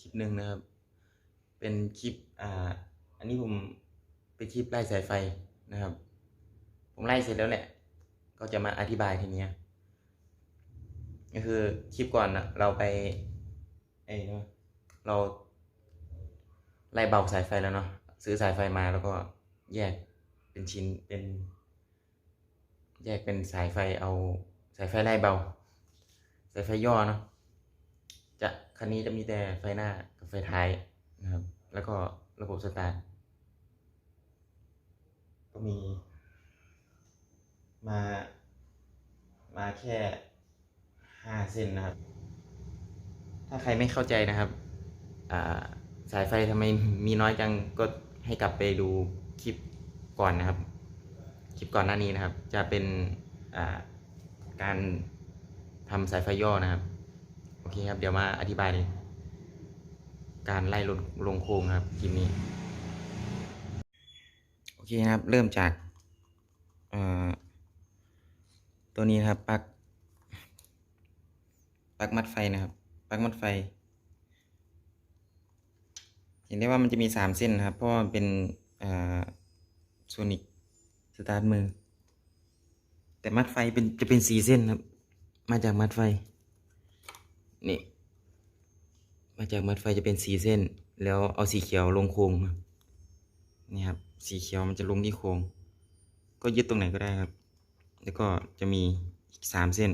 คลิปหนึ่งนะครับ เป็นคลิปอ่าอันนี้ผมเป็นคลิปไล่สายไฟนะครับ ผมไล่เสร็จแล้วแหละ ก็จะมาอธิบายทีเนี้ยก็คือคลิปก่อนนะเราไปเอ้ยเราไล่เบาสายไฟแล้วเนาะซื้อสายไฟมาแล้วก็แยกเป็นชิ้นเป็น แยกเป็นสายไฟเอาสายไฟไล่เบา สายไฟย่อเนาะ จะคันนี้จะมีแต่ไฟหน้ากับไฟท้ายนะครับ แล้วก็ระบบสตาร์ทก็มี มา มาแค่ห้าเส้นนะครับ ถ้าใครไม่เข้าใจนะครับาสายไฟทำไมมีน้อยจังก็ให้กลับไปดูคลิปก่อนนะครับ คลิปก่อนหน้านี้นะครับ จะเป็นาการทำสายไฟย่อนะครับ โอเคครับ เดี๋ยวมาอธิบายเลยการไล่ลงลงโค้งครับคลิปนี้ โอเคนะครับ เริ่มจากตัวนี้ครับปลั๊กปลั๊กมัดไฟนะครับปลั๊กมัดไฟ เห็นได้ว่ามันจะมีสามเส้นนะครับ เพราะมันเป็นโซนิกสตาร์ทมือ แต่มัดไฟเป็นจะเป็นสี่เส้นครับ มาจากมัดไฟ นี่ มาจากมัดไฟจะเป็นสีเส้น แล้วเอาสีเขียวลงโค้งนี่ครับ สีเขียวมันจะลงที่โค้งก็ยึดตรงไหนก็ได้ครับ แล้วก็จะมีอีกสามเส้น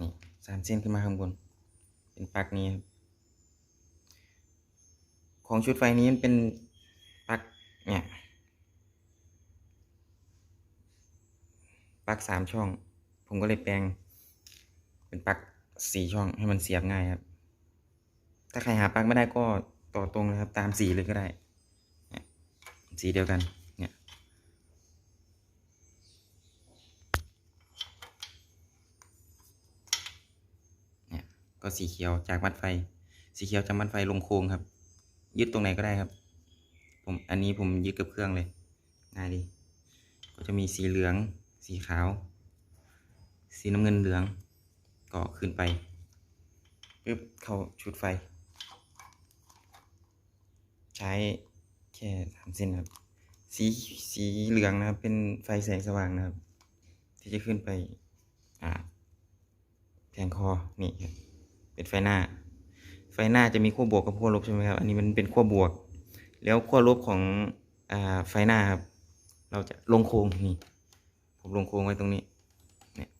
นี่สามเส้นขึ้นมาข้างบน เป็นปลั๊กนี้ครับ ของชุดไฟนี้มันเป็นปลั๊กเนี่ยปลั๊กสามช่อง ผมก็เลยแปลง เป็นปลั๊กสี่ช่องให้มันเสียบง่ายครับ ถ้าใครหาปลั๊กไม่ได้ก็ต่อตรงเลยครับ ตามสีเลยก็ได้ สีเดียวกันเนี่ยเนี่ยก็สีเขียวจากมัดไฟ สีเขียวจากมัดไฟลงโค้งครับ ยึดตรงไหนก็ได้ครับ ผมอันนี้ผมยึดกับเครื่องเลยง่ายดี ก็จะมีสีเหลือง สีขาว สีน้ำเงินเหลือง ก็ขึ้นไปปึ๊บเข้าชุดไฟ ใช้แค่สามเส้นครับ สีสีเหลืองนะครับ เป็นไฟแสงสว่างนะครับ ที่จะขึ้นไปอ่าแผงคอนี่ครับเป็นไฟหน้า ไฟหน้าจะมีขั้วบวกกับขั้วลบใช่ไหมครับ อันนี้มันเป็นขั้วบวก แล้วขั้วลบของอ่าไฟหน้าครับ เราจะลงโค้งนี่ ผมลงโค้งไว้ตรงนี้เนี่ย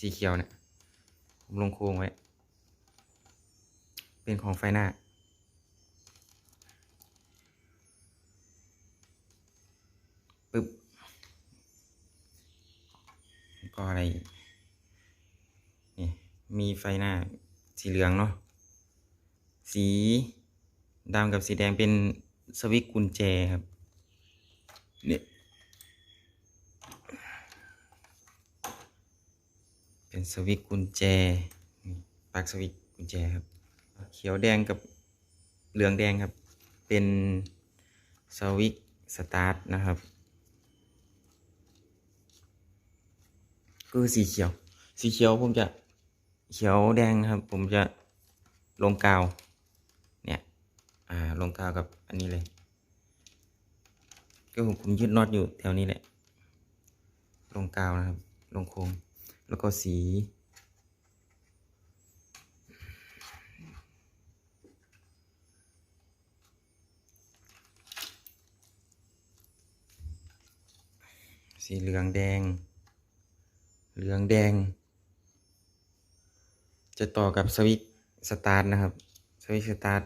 สีเขียวเนี่ย ผมลงโค้งไว้ เป็นของไฟหน้า ปึ๊บ ก็อะไร นี่ มีไฟหน้าสีเหลืองเนาะ สีดำกับสีแดงเป็นสวิตช์กุญแจครับ เนี่ย เป็นสวิตกุญแจปลั๊กสวิตกุญแจครับ เขียวแดงกับเหลืองแดงครับ เป็นสวิตสตาร์ทนะครับ คือสีเขียว สีเขียวผมจะเขียวแดงครับ ผมจะลงกาว เนี่ย อ่า ลงกาวกับอันนี้เลยก็ผมผมยึดน็อตอยู่แถวนี้แหละ ลงกาวนะครับ ลงโครง แล้วก็สี สีเหลืองแดง เหลืองแดง จะต่อกับสวิตสตาร์ทนะครับ สวิตสตาร์ท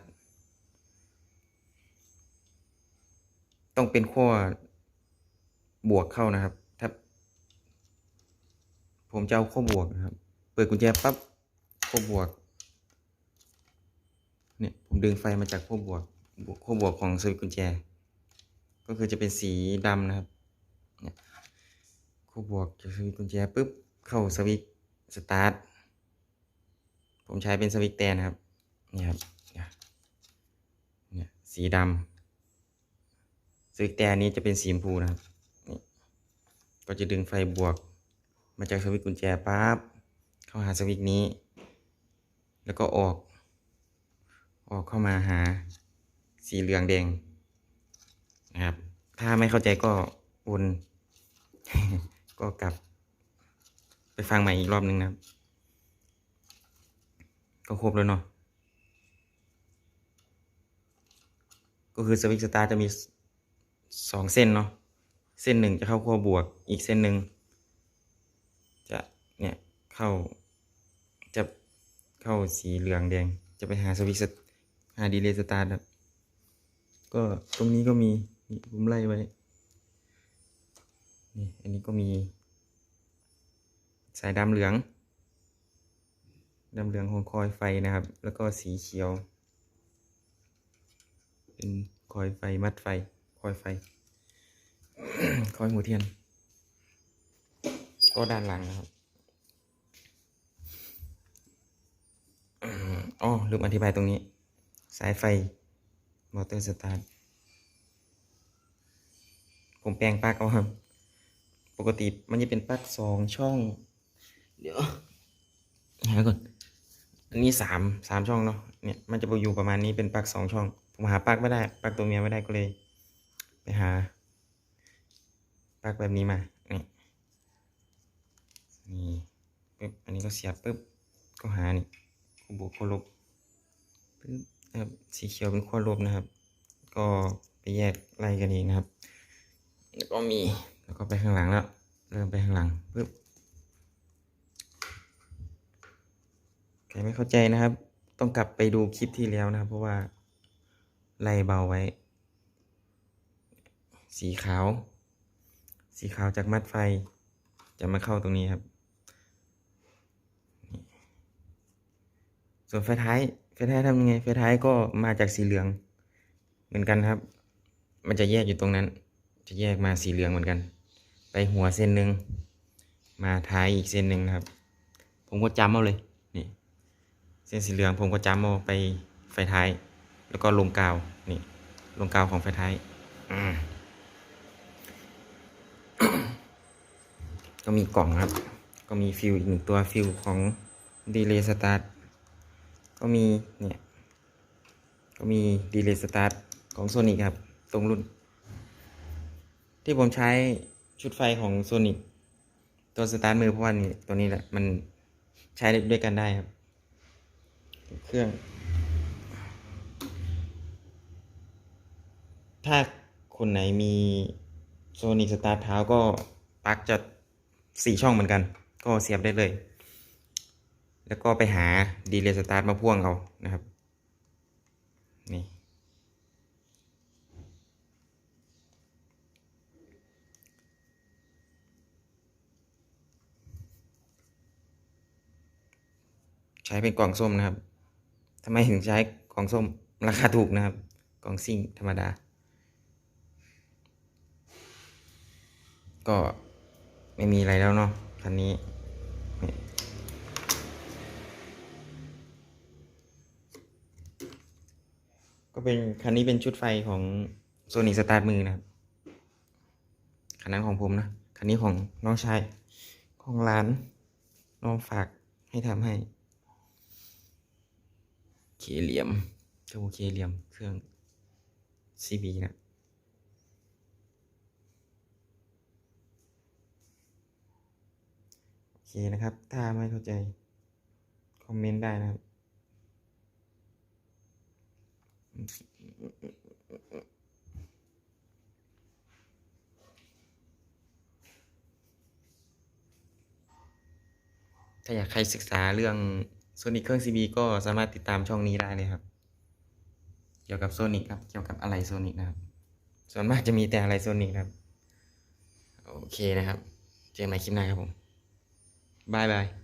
ต้องเป็นขั้วบวกเข้านะครับ ผมจะเอาขั้วบวกนะครับ เปิดกุญแจปั๊บขั้วบวก เนี่ยผมดึงไฟมาจากขั้วบวกบวกขั้วบวกของสวิตกุญแจ ก็คือจะเป็นสีดำนะครับ เนี่ยขั้วบวกจากสวิตกุญแจปุ๊บเข้าสวิตสตาร์ท ผมใช้เป็นสวิตแตนนะครับนี่ครับเนี่ยเนี่ยสีดำสวิตแต่นี้จะเป็นสีชมพูนะครับ ก็จะดึงไฟบวก มาจากสวิตช์กุญแจปั๊บเข้าหาสวิตช์นี้ แล้วก็ออก ออกเข้ามาหาสีเหลืองแดงนะครับ ถ้าไม่เข้าใจก็วนก็กลับ ไปฟังใหม่อีกรอบนึงนะครับ ก็ครบแล้วเนาะก็คือสวิตช์สตาร์จะมีสองเส้นเนาะ เส้นหนึ่งจะเข้าขั้วบวก อีกเส้นหนึ่ง เนี่ยเข้าจะเข้าสีเหลืองแดง จะไปหาสวิตช์สหาดีเลย์สตาร์ทครับก็ตรงนี้ก็มีผมไล่ไว้นี่อันนี้ก็มี สายดำเหลืองดำเหลืองของคอยไฟนะครับ แล้วก็สีเขียว เป็นคอยไฟมัดไฟ คอยไฟ คอยหัวเทียน ก็ด้านหลังนะครับ อ๋อลืมอธิบายตรงนี้ สายไฟมอเตอร์สตาร์ทผมแปลงปลั๊กเอาครับ ปกติมันจะเป็นปลั๊กสองช่อง เดี๋ยวหาก่อน อันนี้สามสามช่องเนาะ เนี่ยมันจะอยู่ประมาณนี้เป็นปลั๊กสองช่อง ผมหาปลั๊กไม่ได้ปลั๊กตัวเมียไม่ได้ก็เลย ไปหาปลั๊กแบบนี้มา นี่นี่ปึ๊บ อันนี้ก็เสียบปึ๊บ ก็หานี่ บวกขั้วลบปึ๊บนะครับสีเขียวเป็นขั้วลบนะครับ ก็ไปแยกไล่กันเองนะครับ แล้วก็มีแล้วก็ไปข้างหลังแล้วเริ่มไปข้างหลังปึ๊บใครไม่เข้าใจนะครับ ต้องกลับไปดูคลิปที่แล้วนะครับ เพราะว่าไล่เบาไว้ สีขาว สีขาวจากมัดไฟจะมาเข้าตรงนี้ครับ ส่วนไฟท้ายไฟท้ายทำยังไงไฟท้ายก็มาจากสีเหลือง เหมือนกันครับ มันจะแยกอยู่ตรงนั้น จะแยกมาสีเหลืองเหมือนกัน ไปหัวเส้นหนึ่งมาท้ายอีกเส้นหนึ่งนะครับ ผมก็จำเอาเลยนี่เส้นสีเหลืองผมก็จำเอาไปไฟท้าย แล้วก็ลงกาวนี่ลงกาวของไฟท้ายก็มีกล่องครับ ก็มีฟิวอีกหนึ่งตัวฟิวของดีเลย์สตาร์ท ก็มีเนี่ย ก็มีดีเลย์สตาร์ทของโซนิ c ครับ ตรงรุ่น ที่ผมใช้ชุดไฟของโซนิ c ตัวสตาร์ทมือเพราะว่านี่ตัวนี้แหละมันใช้ด้วยกันได้ครับ เครื่อง ถ้าคนไหนมีโซนิ c สตาร์ทเท้าก็ปลั๊กจะสี่ช่องเหมือนกัน ก็เสียบได้เลย แล้วก็ไปหาดีเลย์สตาร์ทมาพ่วงเอานะครับนี่ใช้เป็นกล่องส้มนะครับทำไมถึงใช้กล่องส้มราคาถูกนะครับ กล่องซิ่งธรรมดา ก็ไม่มีอะไรแล้วเนาะคันนี้ ก็เป็นคันนี้เป็นชุดไฟของโซนิ c สตาร์ทมือนะครับคันนั้นของผมนะคันนี้ของน้องชายของร้านน้องฝากให้ทำให้ เคเหลี่ยมเจ้าเคเหลี่ยมเครื่อง CB นะโอเคนะครับ ถ้าไม่เข้าใจ คอมเมนต์ได้นะครับ ถ้าอยากใครศึกษาเรื่องโซนิ c เครื่อง CB ก็สามารถติดตามช่องนี้ได้เลยครับ เกี่ยวกับโซนิ c ครับ เกี่ยวกับอะไรโซนิ c นะครับ ส่วนมากจะมีแต่อะไรโซนิ c ครับ โอเคนะครับ เจอกันใหม่คลิปหน้าครับผมบายบาย